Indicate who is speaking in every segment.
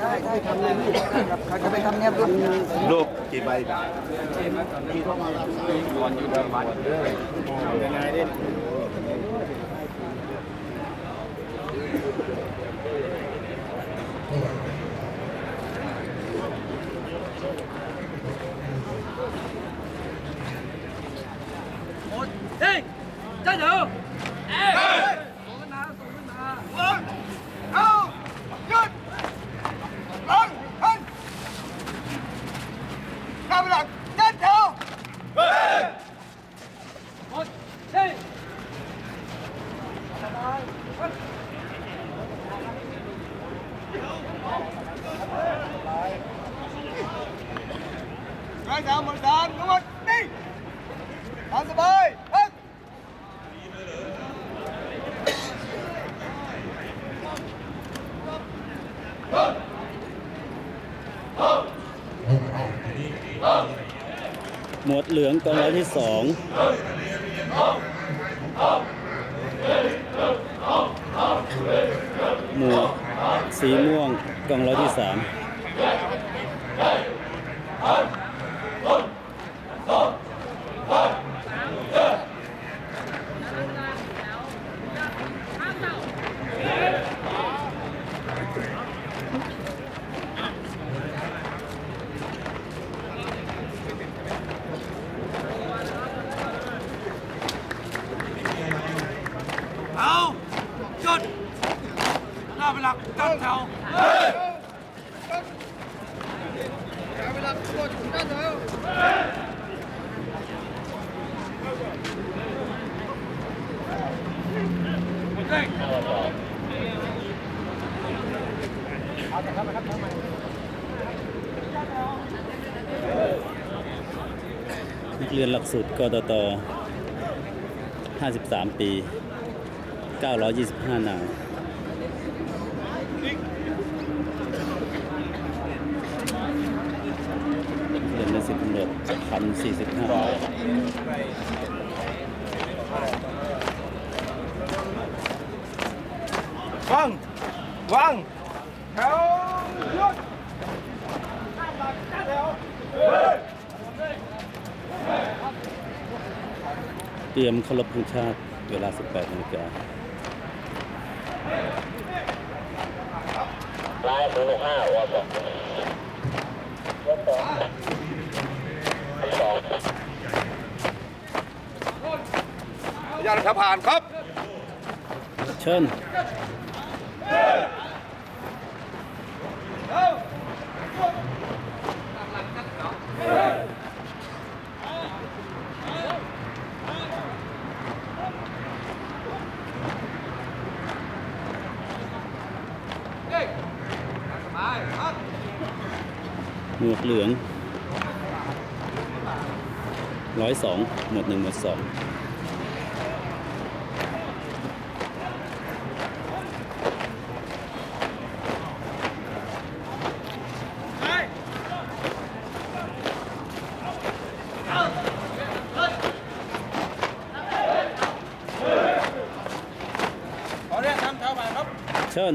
Speaker 1: ได้ได้ทำเลยพี่ครับเขาจะไปทำเนียบรุ่น
Speaker 2: รูปกี่ใบ
Speaker 1: ร้อยสามหมดสามทั้งหมดนี่ตามสบายครับ
Speaker 3: หมวดเหลืองกองร้อยที่สองหมวดสีม่วงกองร้อยที่สาม
Speaker 4: เอาจุดหน้าเวลาตั้งแถว
Speaker 1: เวลาหมดด้านเดียว
Speaker 3: นักเรียนหลักสูตรกตต53 ปี 925 นายเรียนในสิบตำรวจพันสี่สิบห้า
Speaker 2: วังวังแถวหยุด
Speaker 3: เตรียมเคารพธงชาติเวลา 18นาฬิกา
Speaker 5: ร้า ยศูนย์หกห้าวอสองวสองสอง
Speaker 2: ยันสะพานครับ
Speaker 3: เชิญ หมวดเหลืองร้อยสองหมวดหนึ่งหมวดสอง
Speaker 2: ขอเรียกทำแถวใหม่ครับ
Speaker 3: เชิญ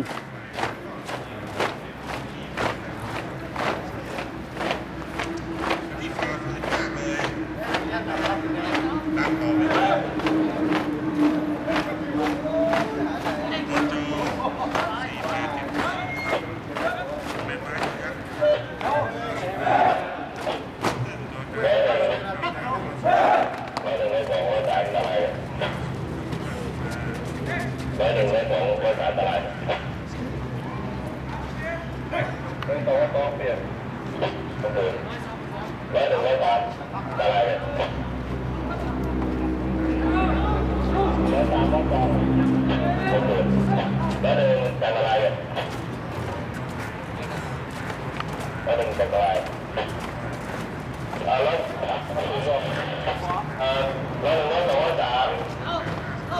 Speaker 5: ร้อยหนึ่งอันตรายอ่าร้อยอ่าร้อยหนึ่งร้อยสองร้อยสามเอ่อเ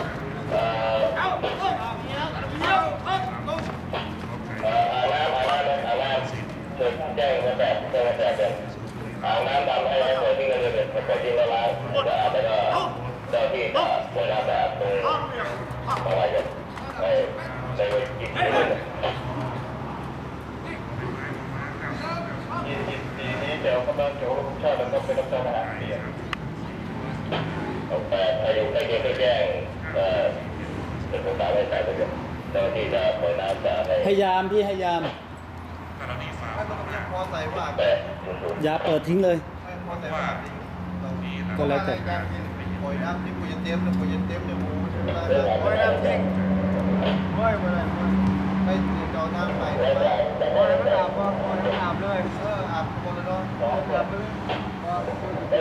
Speaker 5: อ่ออาน้ำอาน้ำอาน้ำเชิญแจ้งมาแจกแจ้งมาแจกเลยอาน้ำดำให้ให้เปิดที่เงินเลยเปิดที่ละล้านแล้วก็เจ้าที่ก็เวลาแบบตรงอะไรกันไม่ต้องเข้ามาหาเรียนหกแปดถ้าอยู่ใกล้เคียงแจ้งเอ่อเป็นภาไว้ใส่ประโยชน์เจ้าที่จะเปิดน้ำจะให้
Speaker 3: พยายามพี่พยายาม
Speaker 1: ไม่ต้องเรียกพอใส่ว่า
Speaker 5: แปดศูนย์ศูนย์
Speaker 3: อย่าเปิดทิ้งเลย
Speaker 1: ม่พอใส่ว่า
Speaker 3: ก็แล้วแต่
Speaker 1: ปล่อยน้ำที่กูจะเต็มแล้วกูจะเต็มเนี่ยหมูปล่อยน้ำทิ้งปล่อยมาเลย ไปเจาะน้ำไปไปปล่อยมันอาบปล่อยมันอาบเลยเอออาบคนละเนาะอาบเลยว่า
Speaker 5: เรื่องของแ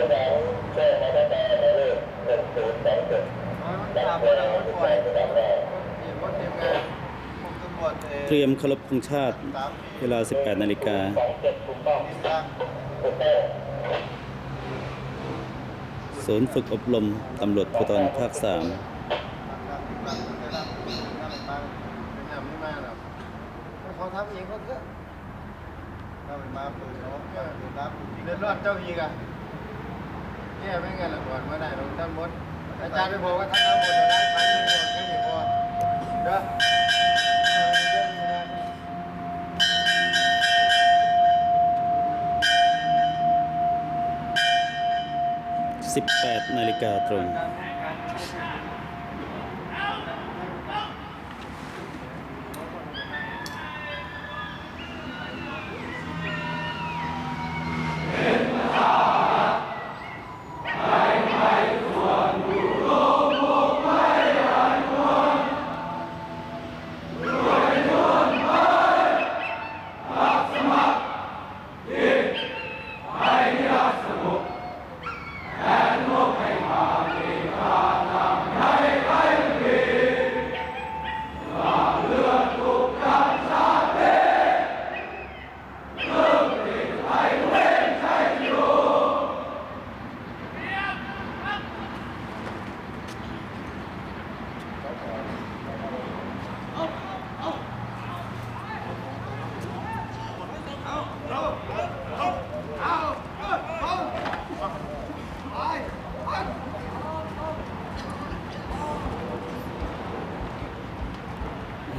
Speaker 5: จ้งมาตั้แต่ในเรื่องหนึ่งศูนย์สองเจ็ด
Speaker 1: มันอาบคนละมันปล่อยเห็นว่าเต็มไงผมตำรวจเอ
Speaker 3: เตรียมเคารพธงชาติ เวลา 18 นาฬิกา
Speaker 5: สองเจ็ดถูกต้อง
Speaker 1: ที่สร้าง
Speaker 5: ถูกต้อง
Speaker 3: ศูนย์ฝึกอบรมตำรวจภูธรภาค
Speaker 1: เขาทำเองเขาเถอะถ้าไปมาเปิดเขาเปิดรับเดือดร้อนเจ้าอีกอะแก้ไม่เงินละก่อนเมื่อไหร่ลงทั้งหมดอาจารย์ไปบอกว่าทั้งหมดจะได้พันหนึ่งหมดแค่นี้พอเด้อ
Speaker 3: 18นาฬิกาตรง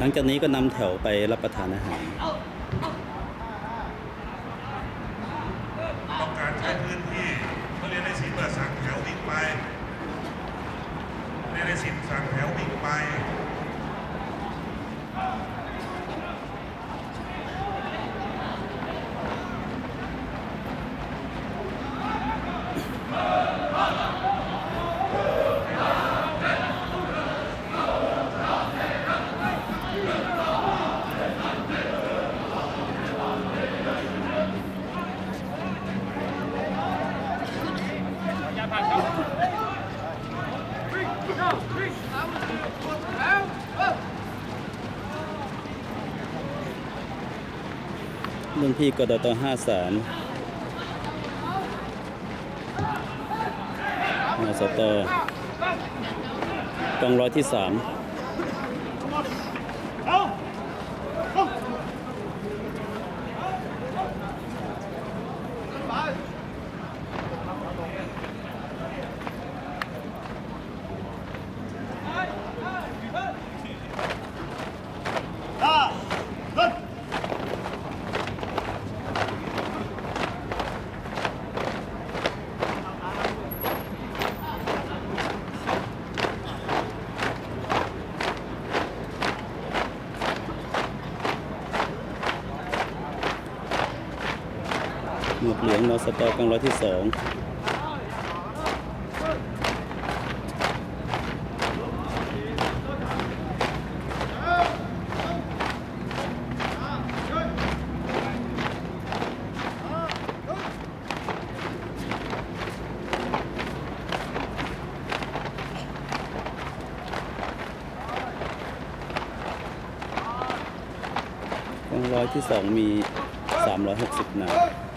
Speaker 3: ลังจากนี้ก็นำแถวไปรับประทานอาหาร
Speaker 6: ต้องการใช้พื้นที่เขาเรียนในสินเปิดสั่งแถววิ่งไปเรียนในสินสั่งแถววิ่งไป
Speaker 3: รุ่นพี่กดต53นสตกองร้อยที่สาม วกเหลืองนสตอกองร้อยที่2กองร้อยที่2มี 360นาย